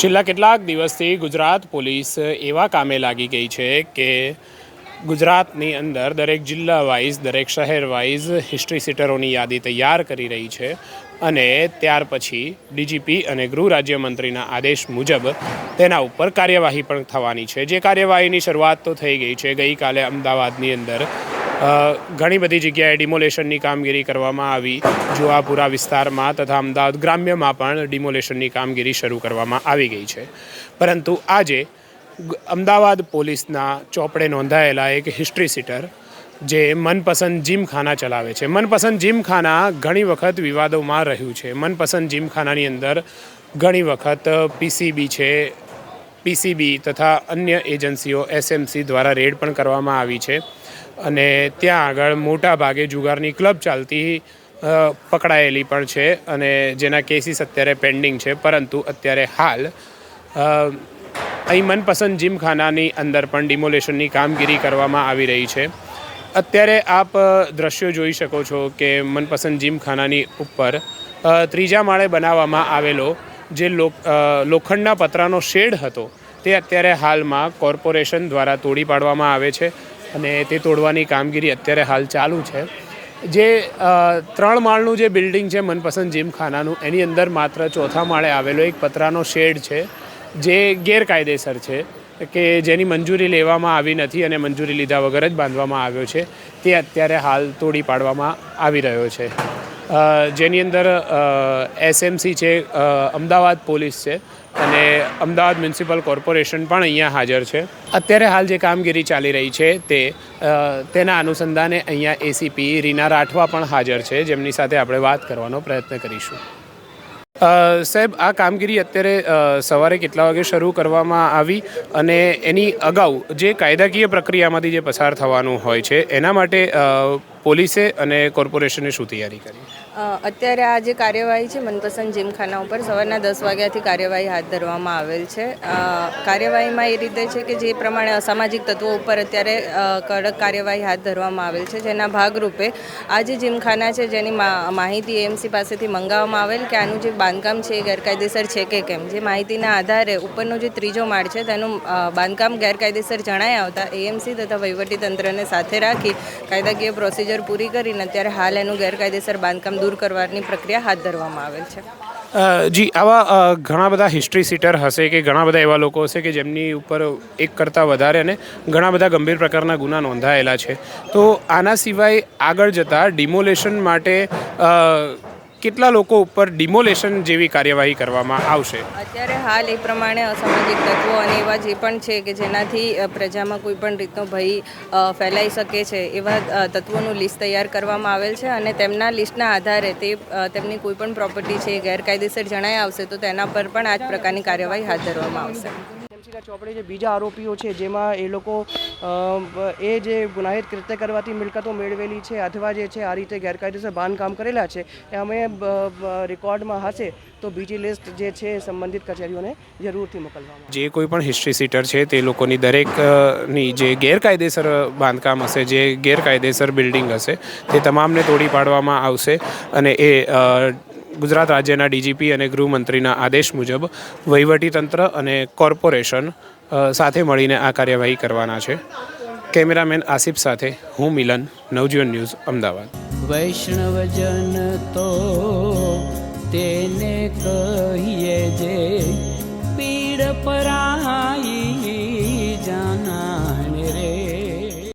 છેલ્લા કેટલાક દિવસથી ગુજરાત પોલીસ એવા કામે લાગી ગઈ છે કે ગુજરાતની અંદર દરેક જિલ્લા વાઇઝ, દરેક શહેર વાઇઝ હિસ્ટ્રી સીટરોની યાદી તૈયાર કરી રહી છે અને ત્યાર પછી ડીજીપી અને ગૃહ રાજ્યમંત્રીના આદેશ મુજબ તેના ઉપર કાર્યવાહી પણ થવાની છે. જે કાર્યવાહીની શરૂઆત તો થઈ ગઈ છે. ગઈકાલે અમદાવાદની અંદર ઘણી બધી જગ્યાએ ડિમોલેશનની કામગીરી કરવામાં આવી. જુહાપુરા વિસ્તારમાં તથા અમદાવાદ ગ્રામ્યમાં પણ ડિમોલેશનની કામગીરી શરૂ કરવામાં આવી ગઈ છે. પરંતુ આજે અમદાવાદ પોલીસના ચોપડે નોંધાયેલા એક હિસ્ટ્રી સીટર જે મનપસંદ જીમખાના ચલાવે છે. મનપસંદ જીમખાના ઘણી વખત વિવાદોમાં રહ્યું છે. મનપસંદ જીમખાનાની અંદર ઘણી વખત પીસીબી છે પીસીબી તથા અન્ય એજન્સીઓ એસએમસી દ્વારા રેડ પણ કરવામાં આવી છે. અને ત્યાં આગળ મોટા ભાગે જુગારની ક્લબ ચાલતી પકડાયેલી પણ છે અને જેના કેસીસ અત્યારે પેન્ડિંગ છે. પરંતુ અત્યારે હાલ અહીં મનપસંદ જીમખાનાની અંદર પણ ડિમોલેશનની કામગીરી કરવામાં આવી રહી છે. અત્યારે આપ દ્રશ્યો જોઈ શકો છો કે મનપસંદ જીમખાનાની ઉપર ત્રીજા માળે બનાવવામાં આવેલો જે લોખંડના પતરાનો શેડ હતો, તે અત્યારે હાલમાં કોર્પોરેશન દ્વારા તોડી પાડવામાં આવે છે અને તે તોડવાની કામગીરી અત્યારે હાલ ચાલુ છે. જે ત્રણ માળનું જે બિલ્ડિંગ છે, મનપસંદ જીમખાનાનું, એની અંદર માત્ર ચોથા માળે આવેલો એક પતરાનો શેડ છે, જે ગેરકાયદેસર છે, કે જેની મંજૂરી લેવામાં આવી નથી અને મંજૂરી લીધા વગર જ બાંધવામાં આવ્યો છે, તે અત્યારે હાલ તોડી પાડવામાં આવી રહ્યો છે. જેની અંદર એસએમસી છે અમદાવાદ પોલીસ છે અને અમદાવાદ મ્યુનિસિપલ કોર્પોરેશન પણ અહીંયા હાજર છે. અત્યારે હાલ જે કામગીરી ચાલી રહી છે તે તેના અનુસંધાને અહીંયા એસીપી રીના રાઠવા પણ હાજર છે. જેમની સાથે આપણે વાત કરવાનો પ્રયત્ન કરીશું. સાહેબ, આ કામગીરી અત્યારે સવારે કેટલા વાગે શરૂ કરવામાં આવી અને એની અગાઉ જે કાયદાકીય પ્રક્રિયામાંથી જે પસાર થવાનું હોય છે, એના માટે પોલીસે અને કોર્પોરેશને શું તૈયારી કરી? અત્યારે આ જે કાર્યવાહી છે મનપસંદ જીમખાના ઉપર સવારના દસ વાગ્યાથી કાર્યવાહી હાથ ધરવામાં આવેલ છે. કાર્યવાહીમાં એ રીતે છે કે જે પ્રમાણે અસામાજિક તત્વો ઉપર અત્યારે કડક કાર્યવાહી હાથ ધરવામાં આવેલ છે. જેના ભાગરૂપે આ જે જીમખાના છે જેની માહિતી એએમસી પાસેથી મંગાવવામાં આવેલ કે આનું જે બાંધકામ છે એ ગેરકાયદેસર છે કે કેમ? જે માહિતીના આધારે ઉપરનો જે ત્રીજો માળ છે તેનું બાંધકામ ગેરકાયદેસર જણાય આવતા એએમસી તથા વહીવટીતંત્રને સાથે રાખી કાયદાકીય પ્રોસિજર પૂરી કરીને અત્યારે હાલ એનું ગેરકાયદેસર બાંધકામ દૂર કરવાની પ્રક્રિયા હાથ ધરવામાં આવેલ છે. જી, આવા ઘણા બધા હિસ્ટ્રી સીટર હશે કે ઘણા બધા એવા લોકો હશે કે જેમની ઉપર એક કરતાં વધારે અને ઘણા બધા ગંભીર પ્રકારના ગુના નોંધાયેલા છે. તો આના સિવાય આગળ જતાં ડિમોલેશન માટે કેટલા લોકો ઉપર ડિમોલેશન જેવી કાર્યવાહી કરવામાં આવશે? અત્યારે હાલ એ પ્રમાણે અસામાજિક તત્વો અને એવા જે પણ છે કે જેનાથી પ્રજામાં કોઈ પણ રીતનો ભય ફેલાઈ શકે છે, એવા તત્વોનું લિસ્ટ તૈયાર કરવામાં આવેલ છે અને તેમના લિસ્ટના આધારે તે તેમની કોઈ પણ પ્રોપર્ટી છે, ગેરકાયદેસર જણાઈ આવશે, તો તેના પર પણ આ જ પ્રકારની કાર્યવાહી હાથ ધરવામાં આવશે. એમસીના ચોપડે જે બીજા આરોપીઓ છે, જેમાં એ લોકો એ જે ગુનાહિત કૃત્ય કરવાથી મિલકતો મેળવેલી છે અથવા જે છે આ રીતે ગેરકાયદેસર બાંધકામ કરેલા છે, એ અમે રેકોર્ડમાં હશે તો બીજી લિસ્ટ જે છે સંબંધિત કચેરીઓને જરૂરથી મોકલવામાં જે કોઈ પણ હિસ્ટ્રી સીટર છે, તે લોકોની દરેકની જે ગેરકાયદેસર બાંધકામ હશે, જે ગેરકાયદેસર બિલ્ડિંગ હશે, તે તમામને તોડી પાડવામાં આવશે અને એ ગુજરાત રાજ્યના ડીજીપી અને ગૃહમંત્રીના આદેશ મુજબ વહીવટીતંત્ર અને કોર્પોરેશન સાથે મળીને આ કાર્યવાહી કરવાના છે. કેમેરામેન આસિફ સાથે હું મિલન, નવજીવન ન્યૂઝ, અમદાવાદ. વૈષ્ણવજન તો તેને કહીએ જે પીડ પરાઈ